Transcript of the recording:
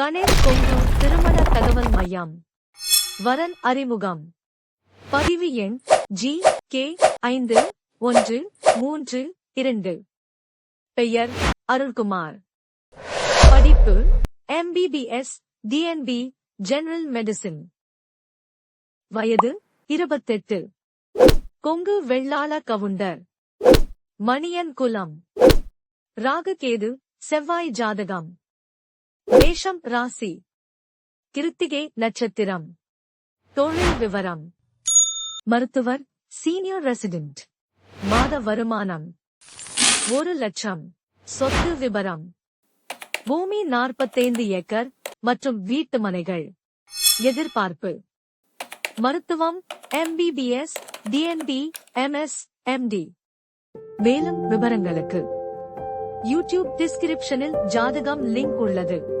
கணேஷ் கொங்கு திருமண தகவல் மையம். வரன் அறிமுகம். பதிவு எண் ஜி கே ஐந்து ஒன்று மூன்று இரண்டு. பெயர் அருள்குமார். படிப்பு எம்பிபிஎஸ் டிஎன்பி ஜெனரல் மெடிசின் வயது இருபத்தெட்டு. கொங்கு வெள்ளாள கவுண்டர். மணியன் குலம் ராககேது செவ்வாய் ஜாதகம். மேஷம் ராசி. கிருத்திகை நட்சத்திரம். தொழில் விவரம். மருத்துவர் சீனியர் ரெசிடென்ட் மாத வருமானம். ஒரு லட்சம். சொத்து விபரம். பூமி நாற்பத்தைந்து ஏக்கர் மற்றும் வீட்டு மனைகள். எதிர்பார்ப்பு. மருத்துவம் எம்பிபிஎஸ் டிஎன்பி எம்எஸ் எம்டி மேலும் விவரங்களுக்கு. யூடியூப் டிஸ்கிரிப்ஷனில் ஜாதகம் லிங்க் உள்ளது.